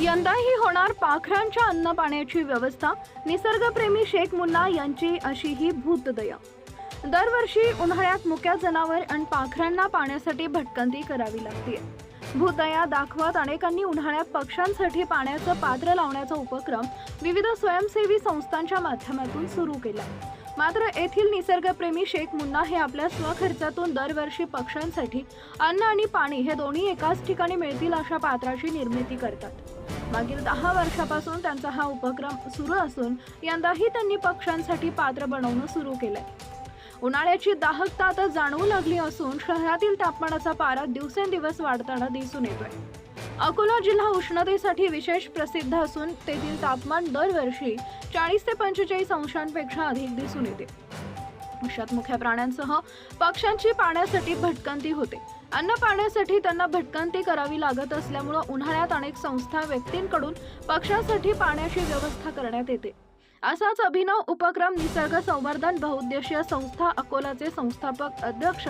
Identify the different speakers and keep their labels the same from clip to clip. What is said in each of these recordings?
Speaker 1: यंदाही होणार पाखरांच्या अन्न पाण्याची व्यवस्था. निसर्गप्रेमी शेख मुन्ना यांची अशी ही भूतदया. दरवर्षी उन्हाळ्यात मुक्या जनावर आणि पाखरांना पाण्यासाठी भटकंती करावी लागते भूतदया दाखवत अनेकांनी उन्हाळ्यात पक्ष्यांसाठी पाण्याचं पात्र लावण्याचा उपक्रम विविध स्वयंसेवी संस्थांच्या माध्यमातून सुरू केला मात्र येथील निसर्गप्रेमी शेख मुन्ना हे आपल्या स्वखर्चातून दरवर्षी पक्ष्यांसाठी अन्न आणि पाणी हे दोन्ही एकाच ठिकाणी मिळतील अशा पात्राची निर्मिती करतात. मागील दहा वर्षापासून त्यांचा हा उपक्रम सुरू असून यंदाही त्यांनी पक्ष्यांसाठी पात्र बनवणं सुरू केलंय. उन्हाळ्याची दाहकता आता जाणवू लागली असून शहरातील तापमानाचा पारा दिवसेंदिवस वाढताना दिसून येतोय. अकोला जिल्हा उष्णतेसाठी विशेष प्रसिद्ध असून तेथील तापमान दरवर्षी चाळीस ते पंचेचाळीस अंशांपेक्षा अधिक दिसून येते. अशात मुख्य प्राण्यांसह पक्ष्यांची पाण्यासाठी भटकंती होते. अन्न पाण्यासाठी त्यांना भटकंती करावी लागत असल्यामुळं उन्हाळ्यात अनेक संस्था व्यक्तींकडून पक्ष्यांसाठी पाण्याची व्यवस्था करण्यात येते. असाच अभिनव उपक्रम निसर्ग संवर्धन बहुउद्देशीय संस्था अकोलाचे संस्थापक अध्यक्ष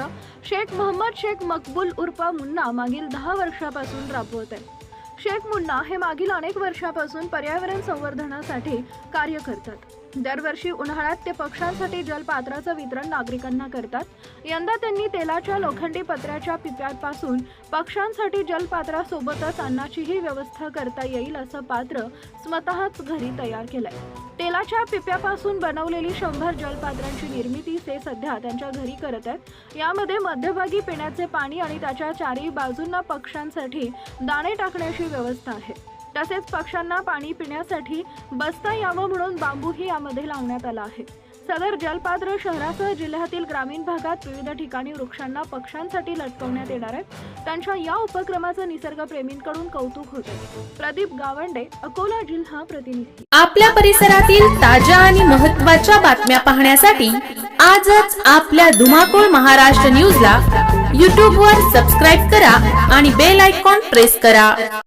Speaker 1: शेख मोहम्मद शेख मकबूल उर्फ मुन्ना मागील दहा वर्षापासून राबवत आहे. शेख मुन्ना हे मागील अनेक वर्षापासून पर्यावरण संवर्धनासाठी कार्य करतात. दरवर्षी उन्हाळ्यात ते पक्ष्यांसाठी जलपात्राचं वितरण नागरिकांना करतात. यंदा त्यांनी तेलाच्या लोखंडी पत्र्याच्या पिप्यापासून पक्ष्यांसाठी जलपात्रासोबतच अन्नाचीही व्यवस्था करता येईल असं पात्र स्वतःच घरी तयार केलंय. तेलाच्या पिप्यापासून बनवलेली शंभर जलपात्रांची निर्मिती ते सध्या त्यांच्या घरी करत आहेत. यामध्ये मध्यभागी पिण्याचे पाणी आणि त्याच्या चारही बाजूंना पक्ष्यांसाठी दाणे टाकण्याची व्यवस्था आहे. तसेच पक्ष्यांना पाणी पिण्यासाठी बसता यावं म्हणून बांबूही यामध्ये लावण्यात आला आहे. सदर जलपात्र शहरासह जिल्ह्यातील ग्रामीण भागात विविध ठिकाणी वृक्षांना पक्ष्यांसाठी लटकवण्यात येणार आहे त्यांच्या या उपक्रमाचं निसर्गप्रेमींकडून कौतुक होते प्रदीप गावंडे अकोला जिल्हा प्रतिनिधी.
Speaker 2: आपल्या परिसरातील ताज्या आणि महत्त्वाच्या बातम्या पाहण्यासाठी आजच आपल्या धुमाकूळ महाराष्ट्र न्यूजला यूट्यूबवर सबस्क्राईब करा आणि बेल आयकॉन प्रेस करा.